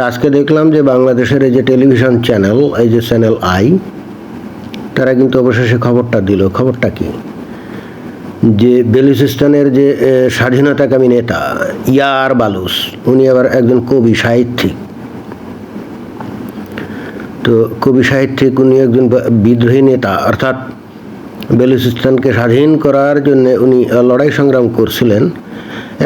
তা আজকে দেখলাম যে বাংলাদেশের এই যে টেলিভিশন চ্যানেল, এই যে চ্যানেল আই, তারা কিন্তু অবশেষে খবরটা দিল। খবরটা কি? যে বেলুচিস্তানের যে স্বাধীনতাকামী নেতা ইয়ার বালুস উনি আবার একজন কবি সাহিত্যিক। তো কবি সাহিত্যিক উনি একজন বিদ্রোহী নেতা, অর্থাৎ বেলুচিস্তানকে স্বাধীন করার জন্য উনি লড়াই সংগ্রাম করছিলেন।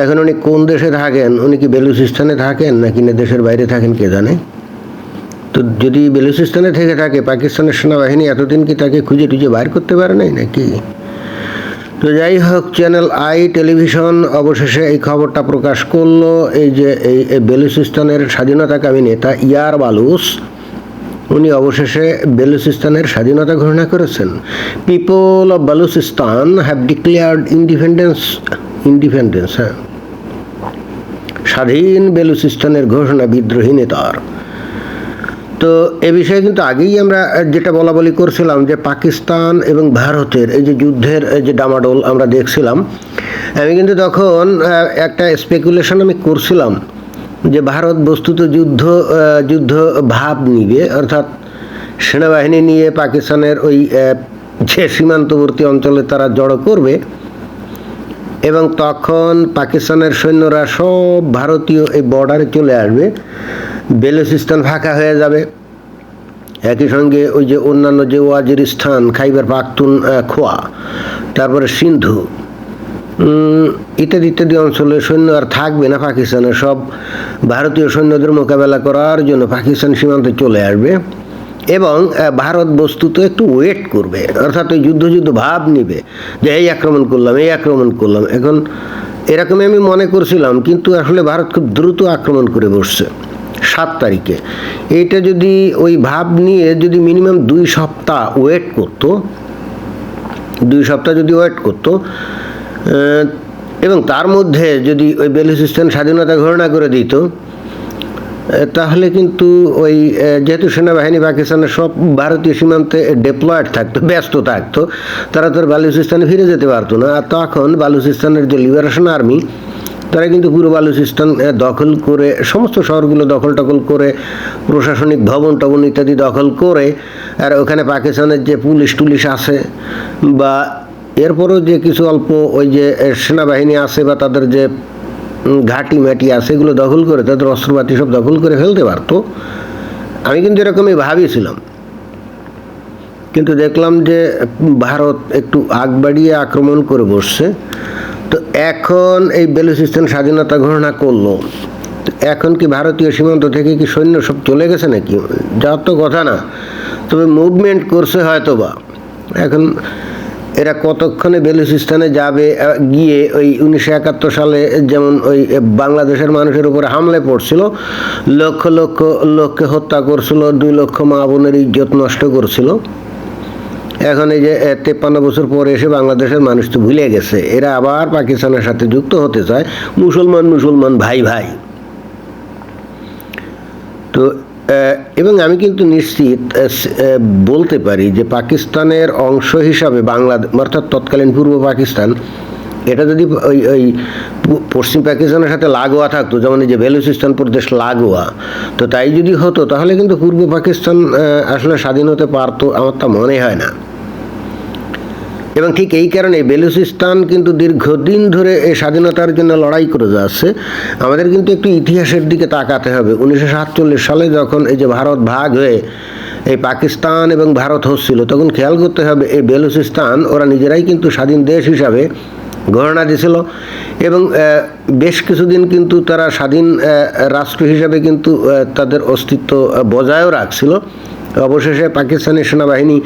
এখন উনি কোন দেশে থাকেন? উনি কি বেলুচিস্তানে থাকেন নাকি না দেশের বাইরে থাকেন কে জানে? তো যদি বেলুচিস্তানে থেকে থাকে, পাকিস্তানের সেনাবাহিনী এতদিন কি তাকে খুঁজে টুজে বাইর করতে পারে নাই নাকি? তো যাই হোক, চ্যানেল আই টেলিভিশন অবশেষে এই খবরটা প্রকাশ করল, এই যে এই বেলুচিস্তানের স্বাধীনতাকামী নেতা ইয়ার বালুস উনি অবশেষে বেলুচিস্তানের স্বাধীনতা ঘোষণা করেছেন। People of Balochistan have declared independence independence হ্যাঁ। স্বাধীন বেলুচিস্তানের ঘোষণা বিদ্রোহী নেতার তো এ বিষয়ে কিন্তু আগেই আমরা যেটা বলা বলি করছিলাম যে পাকিস্তান এবং ভারতের এই যে যুদ্ধের যে ডামাডোল আমরা দেখছিলাম, আমি কিন্তু তখন একটা স্পেকুলেশন আমি করছিলাম যে ভারত বস্তুত যুদ্ধ যুদ্ধ ভাব নিবে, অর্থাৎ সেনাবাহিনী নিয়ে পাকিস্তানের ওই যে সীমান্তবর্তী অঞ্চলে তারা জড়ো করবে এবং তখন পাকিস্তানের সৈন্যরা সব ভারতীয় এই বর্ডারে চলে আসবে। বেলুচিস্তান ফাঁকা হয়ে যাবে। একই সঙ্গে ওই যে অন্যান্য যে ওয়াজিরিস্তান খাইবার পাখতুন খোয়া, তারপরে সিন্ধু ইত্যাদি ইত্যাদি অঞ্চলে সৈন্য আর থাকবে না পাকিস্তানের সব। ভারতীয় সৈন্যদের মোকাবেলা করার জন্য পাকিস্তান সীমান্তে চলে আসবে। এবং ভারত বস্তুত একটু ওয়েট করবে। অর্থাৎ ওই যুদ্ধ যুদ্ধ ভাব নিবে যে, এই আক্রমণ করলাম, এই আক্রমণ করলাম। এখন এরকমই আমি মনে করছিলাম, কিন্তু আসলে ভারত খুব দ্রুত আক্রমণ করে বসছে সাত তারিখে। এইটা যদি ওই ভাব নিয়ে যদি মিনিমাম দুই সপ্তাহ ওয়েট করতো, দুই সপ্তাহ যদি ওয়েট করতো এবং তার মধ্যে যদি ওই বেলুচিস্তান স্বাধীনতা ঘোষণা করে দিত তাহলে কিন্তু ওই যেহেতু সেনাবাহিনী পাকিস্তানের সব ভারতীয় সীমান্তে ডেপ্লয়েড থাকতো, ব্যস্ত থাকতো, তারা তো বালুচিস্তানে ফিরে যেতে পারতো না। আর তখন বালুচিস্তানের যে লিবারেশন আর্মি তারা কিন্তু পুরো বালুচিস্তান দখল করে, সমস্ত শহরগুলো দখল টখল করে, প্রশাসনিক ভবন টবন ইত্যাদি দখল করে, আর ওখানে পাকিস্তানের যে পুলিশ টুলিশ আছে, বা এরপরও যে কিছু অল্প ওই যে সেনাবাহিনী আছে, বা তাদের যে ঘাঁটি মাটি আছে এগুলো দখল করে তাদের অস্ত্রপাতি সব দখল করে ফেলতে পারতো। আমি কিন্তু এরকমই ভাবিয়েছিলাম কিন্তু দেখলাম যে ভারত একটু আগ বাড়িয়ে আক্রমণ করে বসছে। তো এখন এই বেলুচিস্তান স্বাধীনতা ঘোষণা করল। এখন কি ভারতীয় সীমান্ত থেকে কি সৈন্য সব চলে গেছে নাকি? যার তো কথা না। তবে মুভমেন্ট করছে হয়তো বা এখন এরা কতক্ষণে বেলুচিস্তানে যাবে গিয়ে ওই উনিশশো একাত্তর সালে যেমন ওই বাংলাদেশের মানুষের উপরে হামলে পড়ছিল, লক্ষ লক্ষ লোককে হত্যা করছিল, দুই লক্ষ মা বোনের ইজ্জত নষ্ট করছিল। এখন এই যে তেপ্পান্ন বছর পরে এসে বাংলাদেশের মানুষ তো ভুলে গেছে। এরা আবার পাকিস্তানের সাথে যুক্ত হতে চায়, মুসলমান মুসলমান, ভাই ভাই। তো এবং আমি কিন্তু নিশ্চিত বলতে পারি যে পাকিস্তানের অংশ হিসাবে বাংলাদেশ অর্থাৎ তৎকালীন পূর্ব পাকিস্তান, এটা যদি ওই ওই পশ্চিম পাকিস্তানের সাথে লাগোয়া থাকতো, যেমন এই যে বেলুচিস্তান প্রদেশ লাগোয়া, তো তাই যদি হতো, তাহলে কিন্তু পূর্ব পাকিস্তান আসলে স্বাধীন হতে পারতো, আমার তা মনে হয় না। এবং ঠিক এই কারণে বেলুচিস্তান কিন্তু দীর্ঘদিন ধরে এই স্বাধীনতার জন্য লড়াই করে যাচ্ছে। আমাদের কিন্তু একটু ইতিহাসের দিকে তাকাতে হবে। উনিশশো সাতচল্লিশ সালে যখন এই যে ভারত ভাগ হয়ে এই পাকিস্তান এবং ভারত হচ্ছিল, তখন খেয়াল করতে হবে এই বেলুচিস্তান, ওরা নিজেরাই কিন্তু স্বাধীন দেশ হিসাবে ঘোষণা দিয়েছিল এবং বেশ কিছুদিন কিন্তু তারা স্বাধীন রাষ্ট্র হিসাবে কিন্তু তাদের অস্তিত্ব বজায়ও রাখছিল। অবশেষে পাকিস্তানি সেনাবাহিনী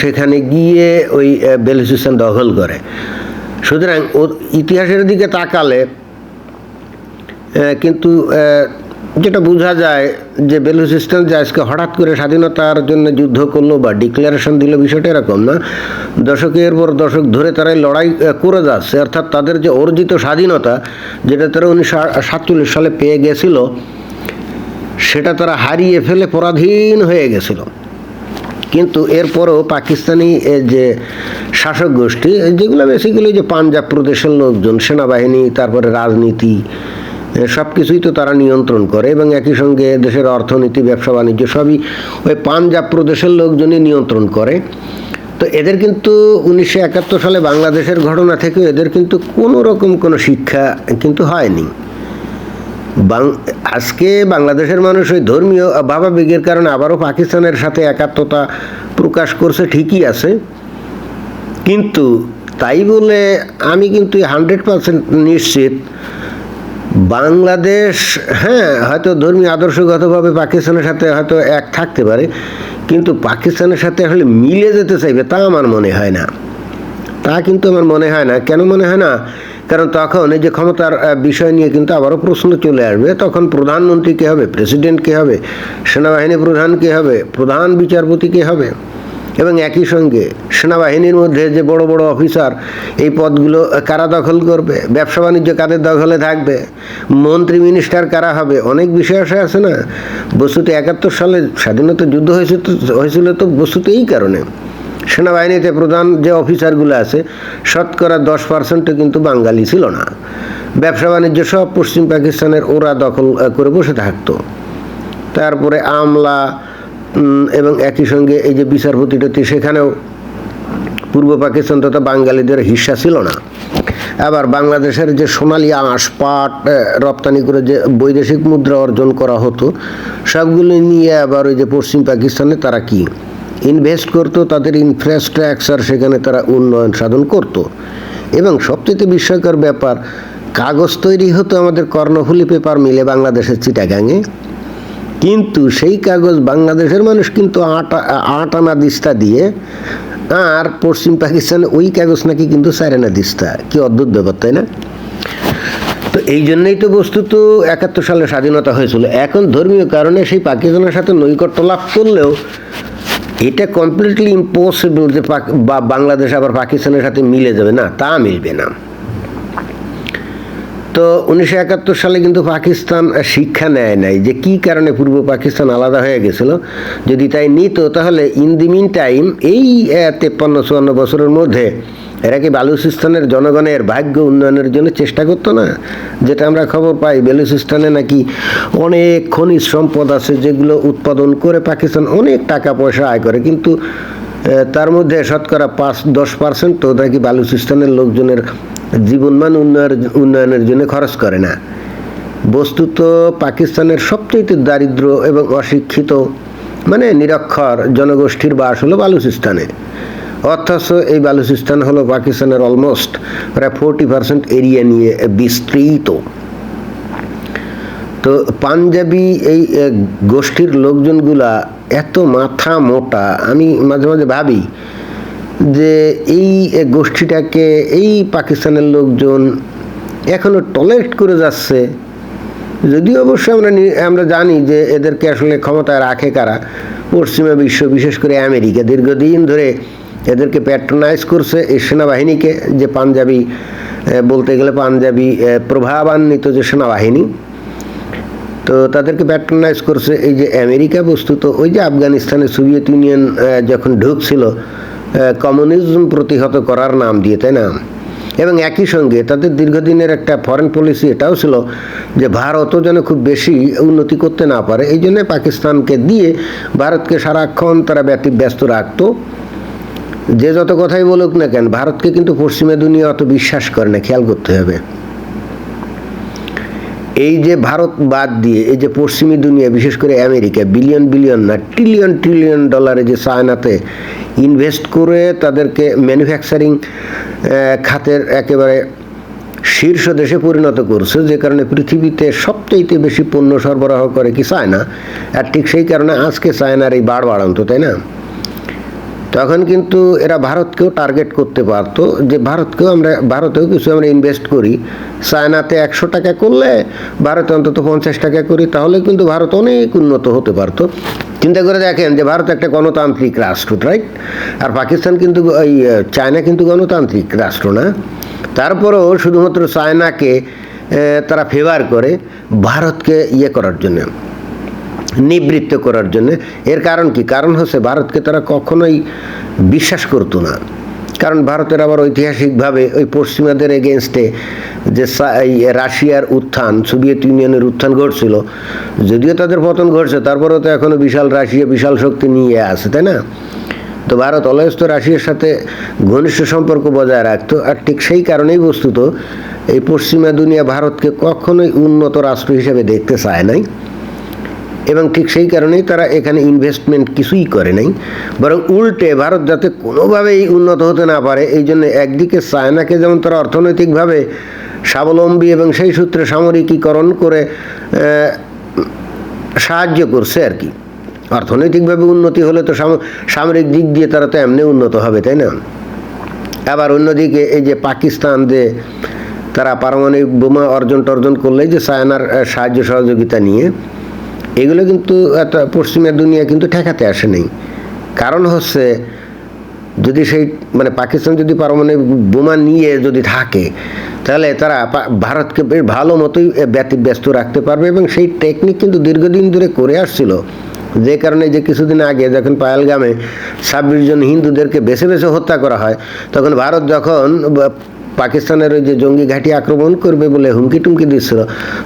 সেখানে গিয়ে ওই বেলুচিস্তান দখল করে। সুতরাং ইতিহাসের দিকে তাকালে কিন্তু যেটা বোঝা যায় যে বেলুচিস্তান যে আজকে হঠাৎ করে স্বাধীনতার জন্য যুদ্ধ করল বা ডিক্লারেশন দিল বিষয়টা এরকম না। দশকের পর দশক ধরে তারাই লড়াই করে যাচ্ছে। অর্থাৎ তাদের যে অর্জিত স্বাধীনতা, যেটা তারা উনিশশো সাতচল্লিশ সালে পেয়ে গেছিল সেটা তারা হারিয়ে ফেলে, পরাধীন হয়ে গেছিল। কিন্তু এরপরও পাকিস্তানি যে শাসক গোষ্ঠী, যেগুলো বেসিক্যালি যে পাঞ্জাব প্রদেশের লোকজন, সেনাবাহিনী, তারপরে রাজনীতি সব কিছুই তো তারা নিয়ন্ত্রণ করে এবং একই সঙ্গে দেশের অর্থনীতি, ব্যবসা বাণিজ্য সবই ওই পাঞ্জাব প্রদেশের লোকজনই নিয়ন্ত্রণ করে। তো এদের কিন্তু উনিশশো একাত্তর সালে বাংলাদেশের ঘটনা থেকে এদের কিন্তু কোনো রকম কোনো শিক্ষা কিন্তু হয়নি। আজকে বাংলাদেশের মানুষ ওই ধর্মীয় ভাবাবেগের কারণে আবারও পাকিস্তানের সাথে একাত্মতা প্রকাশ করছে, ঠিকই আছে। কিন্তু তাই বলে আমি কিন্তু হান্ড্রেড পার্সেন্ট নিশ্চিত বাংলাদেশ হ্যাঁ হয়তো ধর্মীয় আদর্শগতভাবে পাকিস্তানের সাথে হয়তো এক থাকতে পারে, কিন্তু পাকিস্তানের সাথে আসলে মিলে যেতে চাইবে তা আমার মনে হয় না। তা কিন্তু আমার মনে হয় না। কেন মনে হয় না? কারণ তখন এই যে ক্ষমতার বিষয় নিয়ে কিন্তু আবারও প্রশ্ন চলে আসবে, তখন প্রধানমন্ত্রী কে হবে? প্রেসিডেন্ট কে হবে? সেনাবাহিনী প্রধান কে হবে? প্রধান বিচারপতি কে হবে? এবং একই সঙ্গে সেনাবাহিনীর মধ্যে যে বড় বড় অফিসার, এই পদগুলো কারা দখল করবে? ব্যবসা বাণিজ্য কাদের দখলে থাকবে? মন্ত্রী মিনিস্টার কারা হবে? অনেক বিষয় আসে, আছে না? বস্তুতে একাত্তর সালে স্বাধীনতা যুদ্ধ হয়েছে তো, হয়েছিল তো বস্তুতে এই কারণে। সেনাবাহিনীতে প্রধান যে অফিসারগুলো আছে, শতকরা দশ পার্সেন্টও কিন্তু বাঙালি ছিল না। ব্যবসা বাণিজ্য সব পশ্চিম পাকিস্তানের ওরা দখল করে বসে থাকতো। তারপরে আমলা এবং একই সঙ্গে এই যে বিচারপতিটাতে সেখানেও পূর্ব পাকিস্তান তথা বাঙালিদের হিস্সা ছিল না। আবার বাংলাদেশের যে সোনালি আঁশ পাট রপ্তানি করে যে বৈদেশিক মুদ্রা অর্জন করা হতো, সবগুলো নিয়ে আবার ওই যে পশ্চিম পাকিস্তানে তারা কি ইনভেস্ট করতো, তাদের ইনফ্রাস্ট্রাকচার সেখানে তারা উন্নয়ন সাধন করত। এবং সবচেয়ে বিস্ময়কর ব্যাপার, কাগজ তৈরি হতো আমাদের কর্ণফুলি পেপার মিলে বাংলাদেশের চিটাগাঙে। কিন্তু সেই কাগজ বাংলাদেশের মানুষ কিন্তু আটা, আট আনা দিস্তা দিয়ে, আর পশ্চিম পাকিস্তানে ওই কাগজ নাকি কিন্তু সারেনা দিস্তা। কি অদ্ভুত ব্যাপার, তাই না? তো এই জন্যই তো বস্তুত একাত্তর সালে স্বাধীনতা হয়েছিল। এখন ধর্মীয় কারণে সেই পাকিস্তানের সাথে নৈকট্য লাভ করলেও এটা কমপ্লিটলি ইম্পসিবল যে বা বাংলাদেশ আবার পাকিস্তানের সাথে মিলে যাবে। না, তা মিলবে না। তো উনিশশো একাত্তর সালে কিন্তু পাকিস্তান শিক্ষা নেয় নাই যে কি কারণে পূর্ব পাকিস্তান আলাদা হয়ে গেছিল। যদি তাই নিত, তাহলে ইন দি মিন টাইম এই তেপ্পান্ন, চুয়ান্ন বছরের মধ্যে এরা কি বালুচিস্তানের জনগণের ভাগ্য উন্নয়নের জন্য চেষ্টা করতো না? যেটা আমরা খবর পাই, বেলুচিস্তানে নাকি অনেক খনিজ সম্পদ আছে যেগুলো উৎপাদন করে পাকিস্তান অনেক টাকা পয়সা আয় করে। কিন্তু তার মধ্যে শতকরা পাঁচ, দশ পার্সেন্ট তো নাকি বালুচিস্তানের লোকজনের জীবনমান উন্নয়নের উন্নয়নের জন্য খরচ করে না। বস্তুত পাকিস্তানের সবচেয়ে দারিদ্র এবং অশিক্ষিত মানে নিরক্ষর জনগোষ্ঠীর বাস হলো বালুচিস্তানে অথচ এই বালুচিস্তান হলো পাকিস্তানের অলমোস্ট প্রায় ফোরটি পার্সেন্ট এরিয়া নিয়ে বিস্তৃত। তো পাঞ্জাবি এই গোষ্ঠীর লোকজনগুলা এত মাথা মোটা, আমি মাঝে মাঝে ভাবি যে এই গোষ্ঠীটাকে এই পাকিস্তানের লোকজন এখনও টলারেট করে যাচ্ছে। যদিও অবশ্য আমরা আমরা জানি যে এদেরকে আসলে ক্ষমতায় রাখে কারা? পশ্চিমা বিশ্ব, বিশেষ করে আমেরিকা। দীর্ঘদিন ধরে এদেরকে প্যাট্রোনাইজ করছে এই সেনাবাহিনীকে যে পাঞ্জাবি বলতে গেলে পাঞ্জাবি প্রভাবান্বিত যে সেনাবাহিনী, তো তাদেরকে প্যাট্রোনাইজ করছে এই যে আমেরিকা বস্তুত, ওই যে আফগানিস্তানে সোভিয়েত ইউনিয়ন যখন ঢুকছিল কমিউনিজম প্রতিহত করার নাম দিয়ে, তাই না? এবং একই সঙ্গে তাদের দীর্ঘদিনের একটা ফরেন পলিসি এটাও ছিল যে ভারতও যেন খুব বেশি উন্নতি করতে না পারে, এই জন্য পাকিস্তানকে দিয়ে ভারতকে সারাক্ষণ তারা ব্যস্ত রাখতো। যে যত কথাই বলুক না কেন, ভারতকে কিন্তু পশ্চিমা দুনিয়া অত বিশ্বাস করে না, খেয়াল করতে হবে। এই যে ভারত বাদ দিয়ে, এই যে পশ্চিমী দুনিয়া, বিশেষ করে আমেরিকা বিলিয়ন বিলিয়ন না ট্রিলিয়ন ট্রিলিয়ন ডলারে যে চায়নাতে ইনভেস্ট করে তাদেরকে ম্যানুফ্যাকচারিং খাতের একেবারে শীর্ষ দেশে পরিণত করছে, যে কারণে পৃথিবীতে সবচাইতে বেশি পণ্য সরবরাহ করে কি চায়না? আর ঠিক সেই কারণে আজকে চায়নার এই বাড় বাড়ান্ত, তাই না? তখন কিন্তু এরা ভারতকেও টার্গেট করতে পারতো। যে ভারতকেও আমরা, ভারতেও কিছু আমরা ইনভেস্ট করি। চায়নাতে একশো টাকা করলে ভারতে অন্তত পঞ্চাশ টাকা করি, তাহলে কিন্তু ভারত অনেক উন্নত হতে পারতো। চিন্তা করে দেখেন যে ভারত একটা গণতান্ত্রিক রাষ্ট্র রাইট আর পাকিস্তান কিন্তু এই চায়না কিন্তু গণতান্ত্রিক রাষ্ট্র না। তারপরেও শুধুমাত্র চায়নাকে তারা ফেভার করে ভারতকে ইয়ে করার জন্য। নিবৃত্ত করার জন্য। এর কারণ কি? কারণ হচ্ছে ভারতকে তারা কখনোই বিশ্বাস করতো না। কারণ ভারতের আবার ঐতিহাসিকভাবে ওই পশ্চিমাদের এগেনস্টে যে রাশিয়ার উত্থান, সোভিয়েত ইউনিয়নের উত্থান ঘটছিল, যদিও তাদের পতন ঘটছে, তারপরেও তো এখনও বিশাল রাশিয়া, বিশাল শক্তি নিয়ে আছে, তাই না? তো ভারত অলয়েস তো রাশিয়ার সাথে ঘনিষ্ঠ সম্পর্ক বজায় রাখতো, আর ঠিক সেই কারণেই বস্তুত এই পশ্চিমা দুনিয়া ভারতকে কখনোই উন্নত রাষ্ট্র হিসেবে দেখতে চায় নাই। এবং ঠিক সেই কারণেই তারা এখানে ইনভেস্টমেন্ট কিছুই করে নাই। বরং উল্টে ভারত যাতে কোনোভাবেই উন্নত হতে না পারে এই জন্য একদিকে চায়নাকে যেমন তারা অর্থনৈতিকভাবে স্বাবলম্বী এবং সেই সূত্রে সামরিকীকরণ করে সাহায্য করছে আর কি। অর্থনৈতিকভাবে উন্নতি হলে তো সাম- সামরিক দিক দিয়ে তারা তো এমনি উন্নত হবে তাই না? আবার অন্যদিকে এই যে পাকিস্তান যে তারা পারমাণবিক বোমা অর্জন টর্জন করলে যে চায়নার আহ, সাহায্য সহযোগিতা নিয়ে এগুলো কিন্তু একটা পশ্চিমের দুনিয়া কিন্তু ঠেকাতে আসে নাই। কারণ হচ্ছে, যদি সেই মানে পাকিস্তান যদি পারমাণবিক বোমা নিয়ে যদি থাকে, তাহলে তারা ভারতকে বেশ ভালো মতোই ব্যস্ত রাখতে পারবে এবং সেই টেকনিক কিন্তু দীর্ঘদিন ধরে করে আসছিল। যে কারণে যে কিছুদিন আগে যখন পায়ালগামে ছাব্বিশ জন হিন্দুদেরকে বেছে বেছে হত্যা করা হয়, তখন ভারত যখন পাকিস্তানের ওই যে জঙ্গি ঘাঁটি আক্রমণ করবে বলে হুমকি টুমকি দিচ্ছিল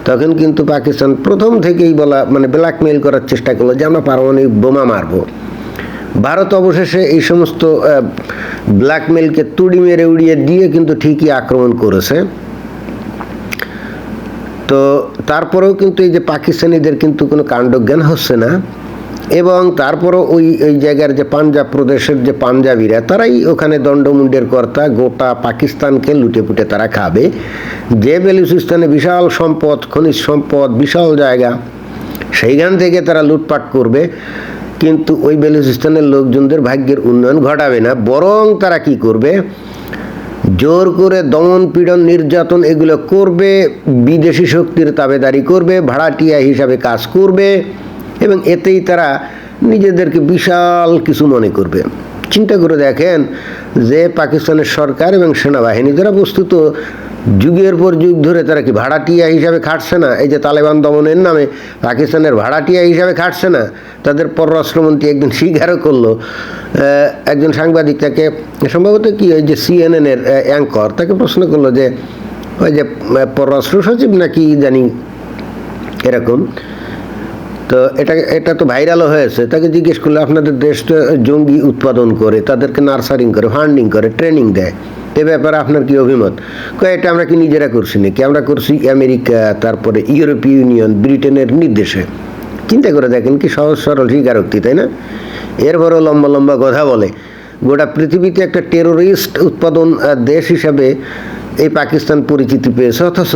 তখন কিন্তু পাকিস্তান প্রথম থেকেই বলা মানে ব্ল্যাকমেইল করার চেষ্টা করল যে আমরা পারমাণবিক বোমা মারবো। ভারত অবশেষে এই সমস্ত ব্ল্যাকমেলকে তুড়ি মেরে উড়িয়ে দিয়ে কিন্তু ঠিকই আক্রমণ করেছে। তো তারপরেও কিন্তু এই যে পাকিস্তানিদের কিন্তু কোনো কাণ্ডজ্ঞান হচ্ছে না। এবং তারপরও ওই ওই জায়গার যে পাঞ্জাব প্রদেশের যে পাঞ্জাবিরা, তারাই ওখানে দণ্ডমুণ্ডের কর্তা গোটা পাকিস্তানকে লুটে পুটে তারা খাবে। যে বেলুচিস্তানে বিশাল সম্পদ, খনিজ সম্পদ, বিশাল জায়গা, সেইখান থেকে তারা লুটপাট করবে। কিন্তু ওই বেলুচিস্তানের লোকজনদের ভাগ্যের উন্নয়ন ঘটাবে না। বরং তারা কি করবে? জোর করে দমন পীড়ন, নির্যাতন এগুলো করবে, বিদেশি শক্তির তাবেদারি করবে, ভাড়াটিয়া হিসাবে কাজ করবে। এবং এতেই তারা নিজেদেরকে বিশাল কিছু মনে করবে। চিন্তা করে দেখেন যে পাকিস্তানের সরকার এবং সেনাবাহিনী, যারা বস্তুত যুগের পর যুগ ধরে তারা কি ভাড়াটিয়া হিসাবে খাটছে না? এই যে তালেবান দমনের নামে পাকিস্তানের ভাড়াটিয়া হিসাবে খাটছে না? তাদের পররাষ্ট্রমন্ত্রী একদিন স্বীকারও করল। একজন সাংবাদিক তাকে, সম্ভবত কি ওই যে সিএনএনের অ্যাঙ্কর, তাকে প্রশ্ন করল যে, ওই যে পররাষ্ট্র সচিব নাকি জানি এরকম? তো এটা এটা তো ভাইরালও হয়েছে। তাকে জিজ্ঞেস করলে আপনাদের দেশ তো জঙ্গি উৎপাদন করে, তাদেরকে নার্সারিং করে ফান্ডিং করে ট্রেনিং দেয়। এ ব্যাপারে আপনার কি অভিমত? এটা আমরা কি নিজেরা করছি নাকি? আমরা করছি আমেরিকা, তারপরে ইউরোপীয় ইউনিয়ন, ব্রিটেনের নির্দেশে। চিন্তা করে দেখেন কি সহজ, সরল, স্বীকারোক্তি, তাই না? এরপরও লম্বা লম্বা কথা বলে। গোটা পৃথিবীতে একটা টেরোরিস্ট উৎপাদন দেশ হিসাবে এই পাকিস্তান পরিচিতি পেয়েছে, অথচ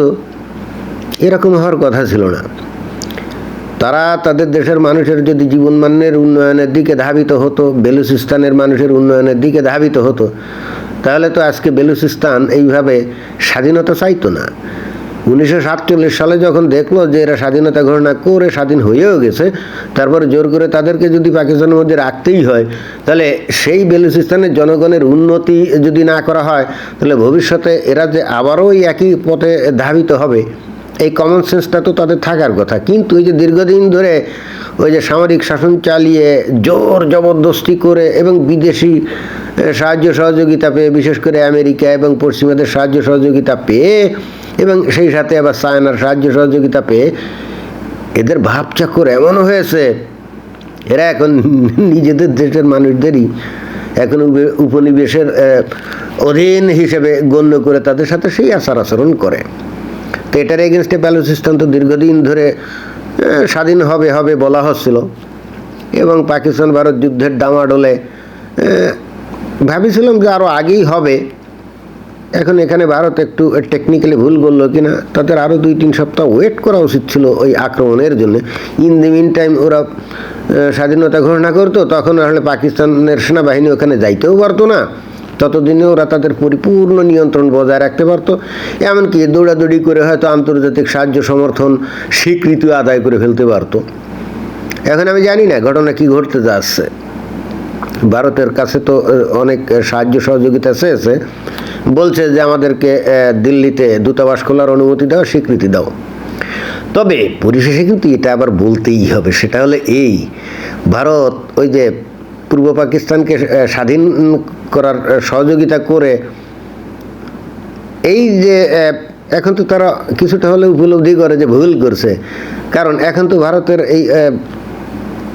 এরকম হওয়ার কথা ছিল না। তারা তাদের দেশের মানুষের যদি জীবনমানের উন্নয়নের দিকে ধাবিত হতো, বেলুচিস্তানের মানুষের উন্নয়নের দিকে ধাবিত হতো, তাহলে তো আজকে বেলুচিস্তান এইভাবে স্বাধীনতা চাইতো না। উনিশশো সাতচল্লিশ সালে যখন দেখল যে এরা স্বাধীনতা ঘোষণা করে স্বাধীন হয়েও গেছে, তারপর জোর করে তাদেরকে যদি পাকিস্তানের মধ্যে রাখতেই হয়, তাহলে সেই বেলুচিস্তানের জনগণের উন্নতি যদি না করা হয়, তাহলে ভবিষ্যতে এরা যে আবারও একই পথে ধাবিত হবে। এই কমন সেন্সটা তো তাদের থাকার কথা। কিন্তু এই যে দীর্ঘদিন ধরে ওই যে সামরিক শাসন চালিয়ে জোর জবরদস্তি করে এবং বিদেশি সাহায্য সহযোগিতা পেয়ে, বিশেষ করে আমেরিকা এবং পশ্চিমাদের সাহায্য সহযোগিতা পেয়ে এবং সেই সাথে আবার চায়নার সাহায্য সহযোগিতা পেয়ে, এদের ভাবচাকর এমনও হয়েছে, এরা এখন নিজেদের দেশের মানুষদেরই এখন উপনিবেশের অধীন হিসেবে গণ্য করে তাদের সাথে সেই আচার আচরণ করে। এটার এগেনস্টে বেলুচিস্তান তো দীর্ঘদিন ধরে স্বাধীন হবে হবে বলা হচ্ছিল। এবং পাকিস্তান ভারত যুদ্ধের ডামাডোলে ভাবিছিলাম যে আরও আগেই হবে। এখন এখানে ভারত একটু টেকনিক্যালি ভুল করল কিনা তাদের আরও দুই, তিন সপ্তাহ ওয়েট করা উচিত ছিল ওই আক্রমণের জন্য। ইন দি মিন টাইম ওরা স্বাধীনতা ঘোষণা করতো, তখন আসলে পাকিস্তানের সেনাবাহিনী ওখানে যাইতেও পারতো না। ততদিনে ওরা তাদের পরিপূর্ণ নিয়ন্ত্রণ বজায় রাখতে পারতো। এমনকি দৌড়াদৌড়ি করে হয়তো আন্তর্জাতিক সাহায্য সমর্থন স্বীকৃতি আদায় করে ফেলতে পারতো। এখন আমি জানি না ঘটনা কি ঘটতে যাচ্ছে। ভারতের কাছে তো অনেক সাহায্য সহযোগিতা চেয়েছে। বলছে যে আমাদেরকে দিল্লিতে দূতাবাস খোলার অনুমতি দাও, স্বীকৃতি দাও। তবে পরিশেষে কিন্তু এটা আবার বলতেই হবে। সেটা হলে এই, ভারত ওই যে পূর্ব পাকিস্তানকে স্বাধীন করার সহযোগিতা করে এই যে এখন তো তারা কিছুটা হলে উপলব্ধি করে যে ভুল করছে। কারণ এখন তো ভারতের এই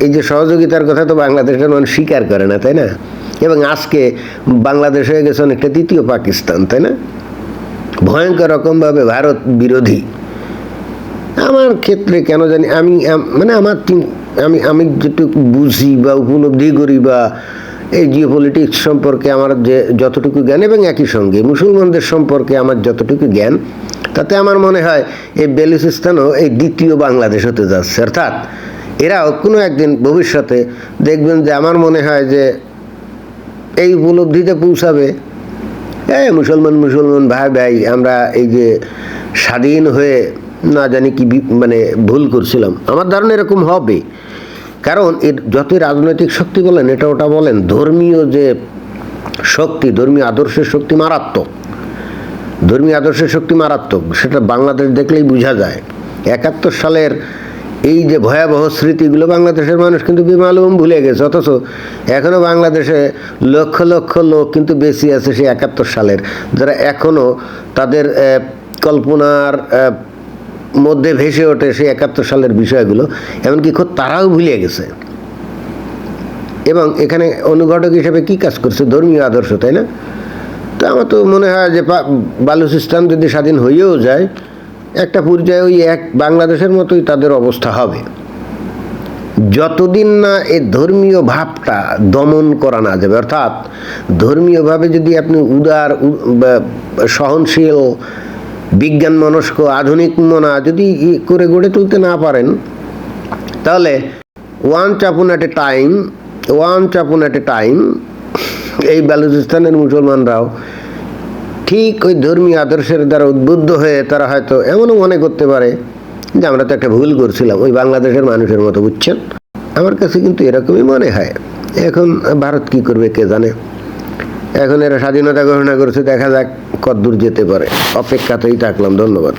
এই যে সহযোগিতার কথা তো বাংলাদেশের মানুষ স্বীকার করে না, তাই না? এবং আজকে বাংলাদেশ হয়ে গেছে অনেকটা দ্বিতীয় পাকিস্তান, তাই না? ভয়ঙ্কর রকমভাবে ভারত বিরোধী। আমার ক্ষেত্রে কেন জানি আমি মানে আমার আমি আমি যেটুকু বুঝি বা উপলব্ধি করি বা এই জিও পলিটিক্স সম্পর্কে আমার যে যতটুকু জ্ঞান এবং একই সঙ্গে মুসলমানদের সম্পর্কে আমার যতটুকু জ্ঞান, তাতে আমার মনে হয় এই বেলুচিস্তানও এই দ্বিতীয় বাংলাদেশ হতে যাচ্ছে। অর্থাৎ এরাও কোনো একদিন ভবিষ্যতে দেখবেন যে আমার মনে হয় যে এই উপলব্ধিতে পৌঁছাবে। হ্যাঁ মুসলমান মুসলমান ভাই ভাই, আমরা এই যে স্বাধীন হয়ে না জানি কি মানে ভুল করছিলাম। আমার ধারণা এরকম হবে। কারণ এর যতই রাজনৈতিক শক্তি বলেন, এটা ওটা বলেন, ধর্মীয় যে শক্তি, ধর্মীয় আদর্শের শক্তি মারাত্মক। ধর্মীয় আদর্শের শক্তি মারাত্মক। সেটা বাংলাদেশ দেখলেই বোঝা যায়। একাত্তর সালের এই যে ভয়াবহ স্মৃতিগুলো বাংলাদেশের মানুষ কিন্তু বিমালুম ভুলে গেছে। অথচ এখনও বাংলাদেশে লক্ষ লক্ষ লোক কিন্তু বেশি আছে সেই একাত্তর সালের। যারা এখনও তাদের কল্পনার মধ্যে ভেসে ওঠে সেই একাত্তর সালের বিষয়গুলো, এমনকি খোদ তারাও ভুলে গেছে। এবং এখানে অনুঘটক হিসেবে কি কাজ করছে? ধর্মীয় আদর্শ, তাই না? তো আমার তো মনে হয় যে বালুচিস্তান যদি স্বাধীন হয়েও যায়, একটা পর্যায়ে ওই এক বাংলাদেশের মতোই তাদের অবস্থা হবে। যতদিন না এই ধর্মীয় ভাবটা দমন করা না যাবে, অর্থাৎ ধর্মীয়ভাবে যদি আপনি উদার সহনশীল বিজ্ঞান মনস্ক আধুনিক মনা যদি করে গড়ে তুলতে না পারেন, তাহলে ওয়ান চাপুন অ্যাট এ টাইম ওয়ান চাপুন অ্যাট এ টাইম এই বালুচিস্তানের মুসলমানরাও ঠিক ওই ধর্মীয় আদর্শের দ্বারা উদ্বুদ্ধ হয়ে তারা হয়তো এমনও মনে করতে পারে যে আমরা তো একটা ভুল করছিলাম। ওই বাংলাদেশের মানুষের মতো, বুঝছেন? আমার কাছে কিন্তু এরকমই মনে হয়। এখন ভারত কি করবে কে জানে? এখন এরা স্বাধীনতা ঘোষণা করছে, দেখা যাক। কতদূর যেতে পারে? অপেক্ষাতেই থাকলাম ধন্যবাদ।